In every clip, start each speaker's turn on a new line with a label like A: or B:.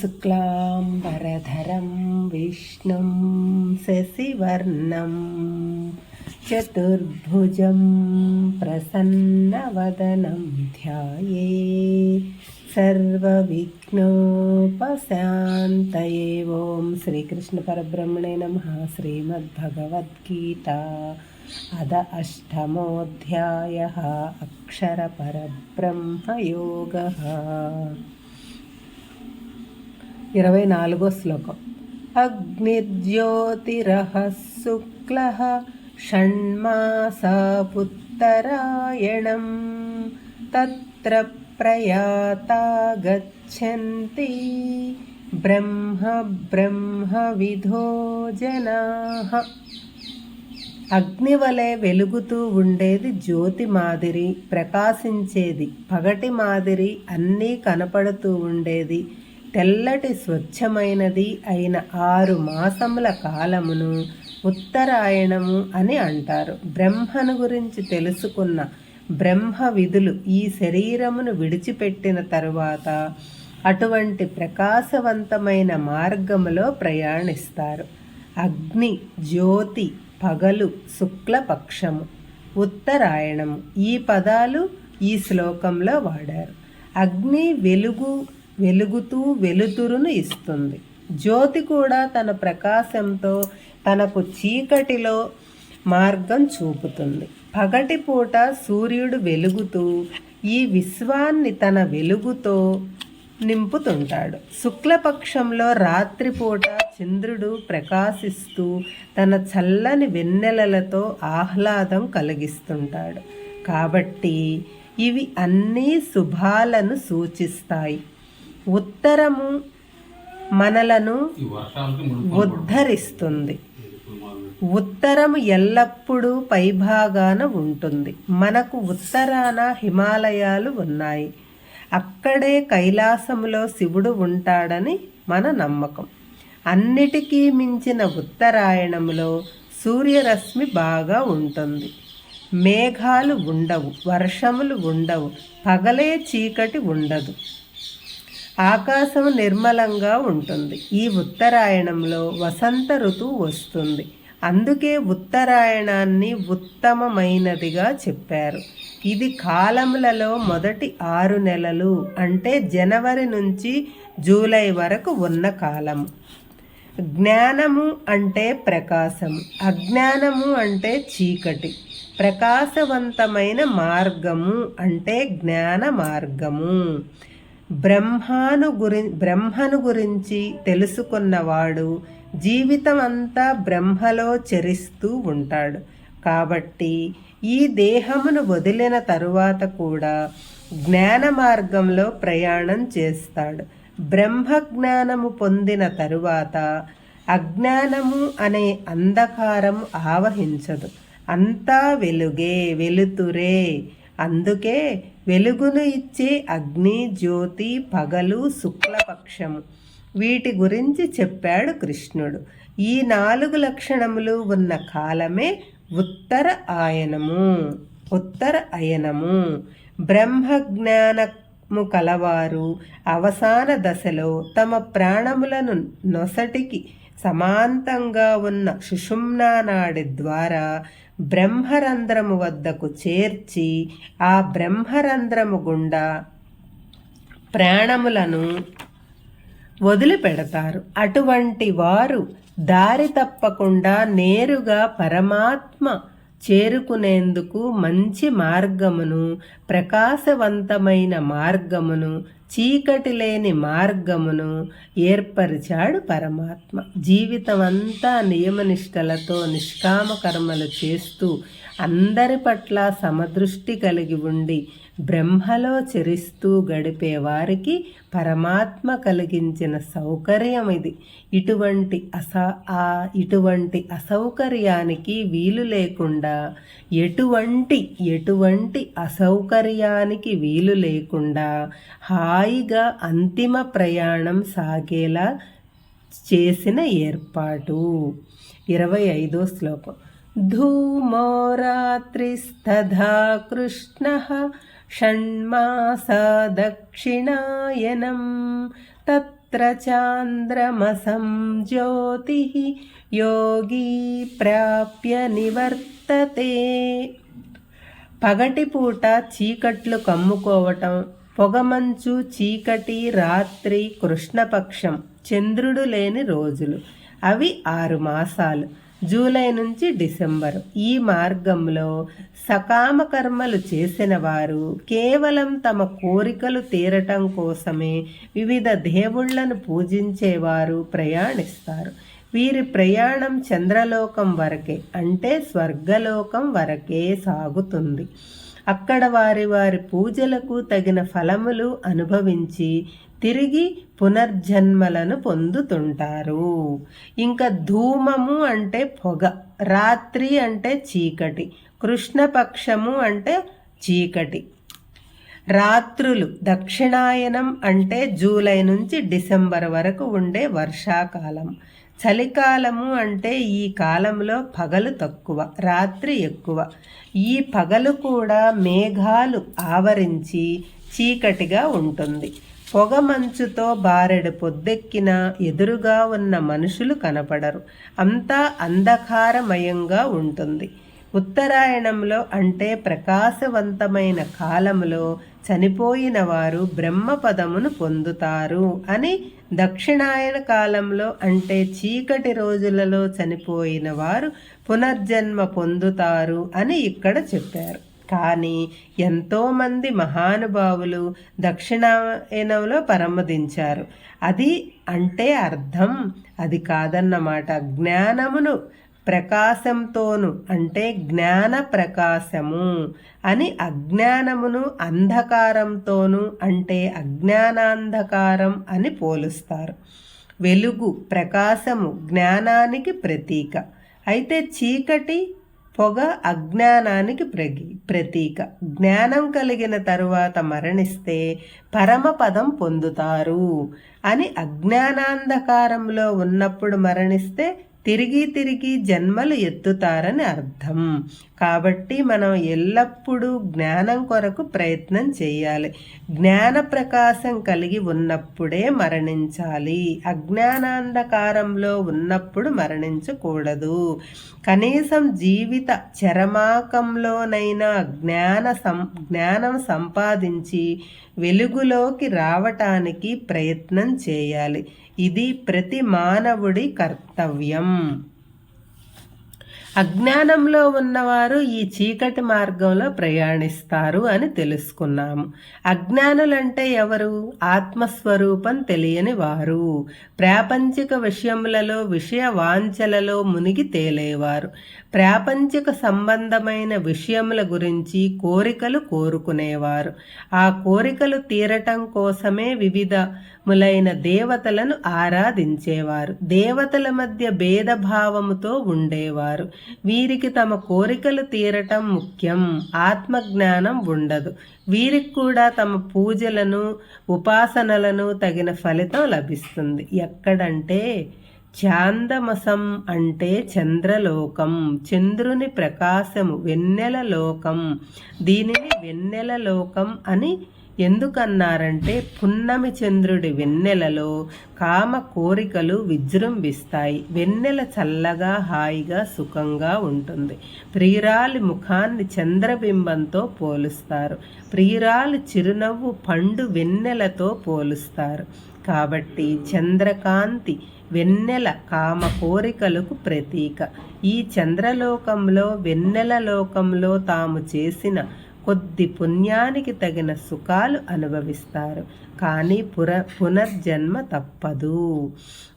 A: शुक्लाम्बरधरं विष्णुं शशिवर्णं चतुर्भुजं प्रसन्नवदनं ध्याये सर्वविघ्नोपशान्तये ॐ श्रीकृष्णपरब्रह्मणे नमः श्रीमद्भगवद्गीता अद अष्टमोऽध्यायः अक्षरपरब्रह्मयोगः ఇరవై నాలుగో శ్లోకం. అగ్నిర్జ్యోతిరః శుక్లः షణ్మాసా పుత్తరాయణం తత్ర ప్రయాతా గచ్చంతి బ్రహ్మ బ్రహ్మ విధో జనా. అగ్ని వలె వెలుగుతూ ఉండేది జ్యోతి మాదిరి ప్రకాశించేది పగటి మాదిరి అన్నీ కనపడుతూ ఉండేది తెల్లటి స్వచ్ఛమైనది అయిన ఆరు మాసముల కాలమును ఉత్తరాయణము అని అంటారు. బ్రహ్మను గురించి తెలుసుకున్న బ్రహ్మ విధులు ఈ శరీరమును విడిచిపెట్టిన తరువాత అటువంటి ప్రకాశవంతమైన మార్గములో ప్రయాణిస్తారు. అగ్ని జ్యోతి పగలు శుక్లపక్షము ఉత్తరాయణము ఈ పదాలు ఈ శ్లోకంలో వాడారు. అగ్ని వెలుగు వెలుగుతూ వెలుతురును ఇస్తుంది. జ్యోతి కూడా తన ప్రకాశంతో తనకు చీకటిలో మార్గం చూపుతుంది. పగటిపూట సూర్యుడు వెలుగుతూ ఈ విశ్వాన్ని తన వెలుగుతో నింపుతుంటాడు. శుక్లపక్షంలో రాత్రిపూట చంద్రుడు ప్రకాశిస్తూ తన చల్లని వెన్నెలలతో ఆహ్లాదం కలిగిస్తుంటాడు. కాబట్టి ఇవి అన్నీ శుభాలను సూచిస్తాయి. ఉత్తరము మనలను ఉద్ధరిస్తుంది. ఉత్తరము ఎల్లప్పుడూ పైభాగాన ఉంటుంది. మనకు ఉత్తరాన హిమాలయాలు ఉన్నాయి. అక్కడే కైలాసములో శివుడు ఉంటాడని మన నమ్మకం. అన్నిటికీ మించిన ఉత్తరాయణములో సూర్యరశ్మి బాగా ఉంటుంది. మేఘాలు ఉండవు వర్షములు ఉండవు పగలే చీకటి ఉండదు. ఆకాశం నిర్మలంగా ఉంటుంది. ఈ ఉత్తరాయణంలో వసంత ఋతువు వస్తుంది. అందుకే ఉత్తరాయణాన్ని ఉత్తమమైనదిగా చెప్పారు. ఇది కాలములలో మొదటి ఆరు నెలలు అంటే జనవరి నుంచి జూలై వరకు ఉన్న కాలము జ్ఞానము అంటే ప్రకాశము అజ్ఞానము అంటే చీకటి ప్రకాశవంతమైన మార్గము అంటే జ్ఞాన మార్గము. బ్రహ్మాను గురి బ్రహ్మను గురించి తెలుసుకున్నవాడు జీవితం అంతా బ్రహ్మలో చరిస్తూ ఉంటాడు. కాబట్టి ఈ దేహమును వదిలిన తరువాత కూడా జ్ఞాన మార్గంలో ప్రయాణం చేస్తాడు. బ్రహ్మ జ్ఞానము పొందిన తరువాత అజ్ఞానము అనే అంధకారం ఆవహించదు. అంతా వెలుగే వెలుతురే అందుకే వెలుగును ఇచ్చే అగ్ని జ్యోతి పగలు శుక్లపక్షము. వీటి గురించి చెప్పాడు కృష్ణుడు. ఈ నాలుగు లక్షణములు ఉన్న కాలమే ఉత్తర ఆయనము. ఉత్తర అయనము. బ్రహ్మజ్ఞానము కలవారు. అవసాన దశలో తమ ప్రాణములను నొసటికి సమాంతంగా ఉన్న సుషుమ్నా నాడి ద్వారా బ్రహ్మరంధ్రము వద్దకు చేర్చి ఆ బ్రహ్మరంధ్రము గుండా ప్రాణములను వదిలిపెడతారు. అటువంటి వారు దారి తప్పకుండా నేరుగా పరమాత్మ చేరుకునేందుకు మంచి మార్గమును ప్రకాశవంతమైన మార్గమును చీకటి లేని మార్గమును ఏర్పరిచాడు పరమాత్మ. జీవితం అంతా నియమనిష్టలతో నిష్కామ కర్మలు చేస్తూ అందరి పట్ల సమదృష్టి కలిగి ఉండి బ్రహ్మలో చరిస్తూ గడిపే వారికి పరమాత్మ కలిగించిన సౌకర్యం ఇది. ఇటువంటి అస ఆ ఇటువంటి అసౌకర్యానికి వీలు లేకుండా ఎటువంటి ఎటువంటి అసౌకర్యానికి వీలు లేకుండా హాయిగా అంతిమ ప్రయాణం సాగేలా చేసిన ఏర్పాటు. ఇరవై ఐదో శ్లోకం. ధూమో రాత్రిస్తథా కృష్ణ షణ్మాస దక్షిణాయనం తత్ర నక్షత్రచాంద్రమసం జ్యోతి యోగి ప్రాప్య నివర్తతే. పగటిపూట చీకట్లు కమ్ముకోవటం పొగమంచు చీకటి రాత్రి కృష్ణపక్షం చంద్రుడు లేని రోజులు. అవి ఆరు మాసాలు. జూలై నుంచి డిసెంబర్. ఈ మార్గంలో సకామ కర్మలు చేసిన వారు కేవలం తమ కోరికలు తీరటం కోసమే వివిధ దేవుళ్ళను పూజించేవారు ప్రయాణిస్తారు. వీరి ప్రయాణం చంద్రలోకం వరకే అంటే స్వర్గలోకం వరకే సాగుతుంది. అక్కడ వారి వారి పూజలకు తగిన ఫలములు అనుభవించి తిరిగి పునర్జన్మలను పొందుతుంటారు. ఇంకా ధూమము అంటే పొగ రాత్రి అంటే చీకటి కృష్ణపక్షము అంటే చీకటి. రాత్రులు దక్షిణాయనం అంటే జూలై నుంచి డిసెంబర్ వరకు ఉండే వర్షాకాలం. చలికాలము అంటే ఈ కాలంలో పగలు తక్కువ రాత్రి ఎక్కువ. ఈ పగలు కూడా మేఘాలు ఆవరించి చీకటిగా ఉంటుంది. పొగమంచుతో బారెడు పొద్దెక్కిన ఎదురుగా ఉన్న మనుషులు కనపడరు. అంతా అంధకారమయంగా ఉంటుంది. ఉత్తరాయణంలో అంటే ప్రకాశవంతమైన కాలంలో చనిపోయిన వారు బ్రహ్మపదమును పొందుతారు అని దక్షిణాయన కాలంలో అంటే చీకటి రోజులలో చనిపోయిన వారు పునర్జన్మ పొందుతారు అని ఇక్కడ చెప్పారు. కానీ ఎంతోమంది మహానుభావులు దక్షిణాయనంలో పరమదించారు. అది అంటే అర్థం. అది కాదన్నమాట. జ్ఞానమును ప్రకాశంతోను అంటే జ్ఞాన ప్రకాశము అని అజ్ఞానమును అంధకారంతోను అంటే అజ్ఞానాంధకారం అని పోలుస్తారు. వెలుగు ప్రకాశము జ్ఞానానికి ప్రతీక. అయితే చీకటి పొగ అజ్ఞానానికి ప్రగి ప్రతీక. జ్ఞానం కలిగిన తరువాత మరణిస్తే పరమపదం పొందుతారు. అని అజ్ఞానాంధకారంలో ఉన్నప్పుడు మరణిస్తే తిరిగి తిరిగి జన్మలు ఎత్తుతారని అర్థం. కాబట్టి మనం ఎల్లప్పుడూ జ్ఞానం కొరకు ప్రయత్నం చేయాలి. జ్ఞాన ప్రకాశం కలిగి ఉన్నప్పుడే మరణించాలి. అజ్ఞానాంధకారంలో ఉన్నప్పుడు మరణించకూడదు. కనీసం జీవిత చరమాకంలోనైనా జ్ఞాన సం జ్ఞానం సంపాదించి వెలుగులోకి రావటానికి ప్రయత్నం చేయాలి. ఇది ప్రతి మానవుడి కర్తవ్యం. అజ్ఞానంలో ఉన్నవారు ఈ చీకటి మార్గంలో ప్రయాణిస్తారు అని తెలుసుకున్నాము అజ్ఞానులంటే ఎవరు? ఆత్మస్వరూపం తెలియని వారు. ప్రాపంచిక విషయములలో విషయ వాంఛలలో మునిగి తేలేవారు. ప్రాపంచిక సంబంధమైన విషయముల గురించి కోరికలు కోరుకునేవారు. ఆ కోరికలు తీరటం కోసమే వివిధ ములైన దేవతలను ఆరాధించేవారు. దేవతల మధ్య భేదభావముతో ఉండేవారు. వీరికి తమ కోరికలు తీరటం ముఖ్యం. ఆత్మజ్ఞానం ఉండదు. వీరికి కూడా తమ పూజలను ఉపాసనలను తగిన ఫలితం లభిస్తుంది. ఎక్కడంటే చాందమసం అంటే చంద్రలోకం చంద్రుని ప్రకాశము వెన్నెల లోకం. దీనిని వెన్నెల లోకం అని ఎందుకన్నారంటే పున్నమి చంద్రుడి వెన్నెలలో కామ కోరికలు విజృంభిస్తాయి. వెన్నెల చల్లగా హాయిగా సుఖంగా ఉంటుంది. ప్రియురాలి ముఖాన్ని చంద్రబింబంతో పోలుస్తారు. ప్రియురాలి చిరునవ్వు పండు వెన్నెలతో పోలుస్తారు. కాబట్టి చంద్రకాంతి వెన్నెల కామ కోరికలకు ప్రతీక. ఈ చంద్రలోకంలో వెన్నెల లోకంలో తాము చేసిన కొద్ది పుణ్యానికి తగిన సుఖాలు అనుభవిస్తారు. కానీ పుర పునర్జన్మ తప్పదు.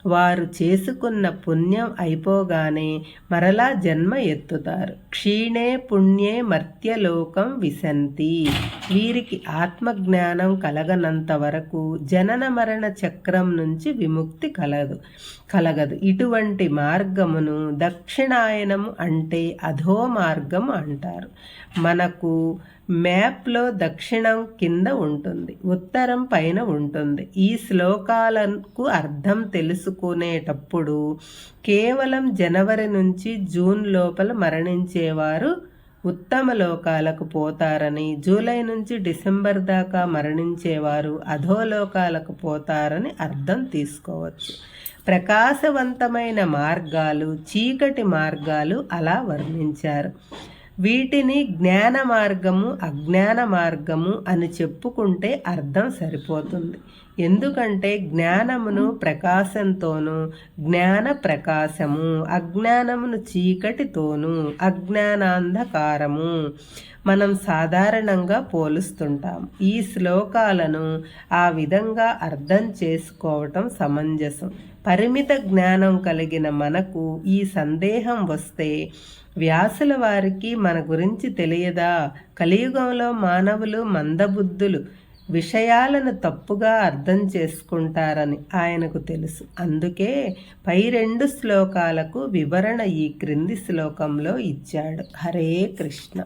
A: వారు చేసుకున్న పుణ్యం అయిపోగానే మరలా జన్మ ఎత్తుతారు. క్షీణే పుణ్యే మర్త్యలోకం విశంతి. వీరికి ఆత్మజ్ఞానం కలగనంత వరకు జనన మరణ చక్రం నుంచి విముక్తి కలదు. కలగదు. ఇటువంటి మార్గమును దక్షిణాయనము అంటే అధో మార్గం అంటారు. మనకు మ్యాప్లో దక్షిణం కింద ఉంటుంది ఉత్తరం పైన ఉంటుంది. ఈ శ్లోకాలకు అర్థం తెలుసుకునేటప్పుడు కేవలం జనవరి నుంచి జూన్ లోపల మరణించేవారు ఉత్తమ లోకాలకు పోతారని జూలై నుంచి డిసెంబర్ దాకా మరణించేవారు అధోలోకాలకు పోతారని అర్థం తీసుకోవచ్చు. ప్రకాశవంతమైన మార్గాలు చీకటి మార్గాలు అలా వర్ణించారు. వీటిని జ్ఞాన మార్గము అజ్ఞాన మార్గము అని చెప్పుకుంటే అర్థం సరిపోతుంది. ఎందుకంటే జ్ఞానమును ప్రకాశంతోనూ జ్ఞాన ప్రకాశము అజ్ఞానమును చీకటితోనూ అజ్ఞానాంధకారము మనం సాధారణంగా పోలుస్తుంటాం. ఈ శ్లోకాలను ఆ విధంగా అర్థం చేసుకోవటం సమంజసం. పరిమిత జ్ఞానం కలిగిన మనకు ఈ సందేహం వస్తే వ్యాసుల వారికి మన గురించి తెలియదా? కలియుగంలో మానవులు మందబుద్ధులు విషయాలను తప్పుగా అర్థం చేసుకుంటారని ఆయనకు తెలుసు. అందుకే పై రెండు శ్లోకాలకు వివరణ ఈ క్రింది శ్లోకంలో ఇచ్చాడు. హరే కృష్ణ.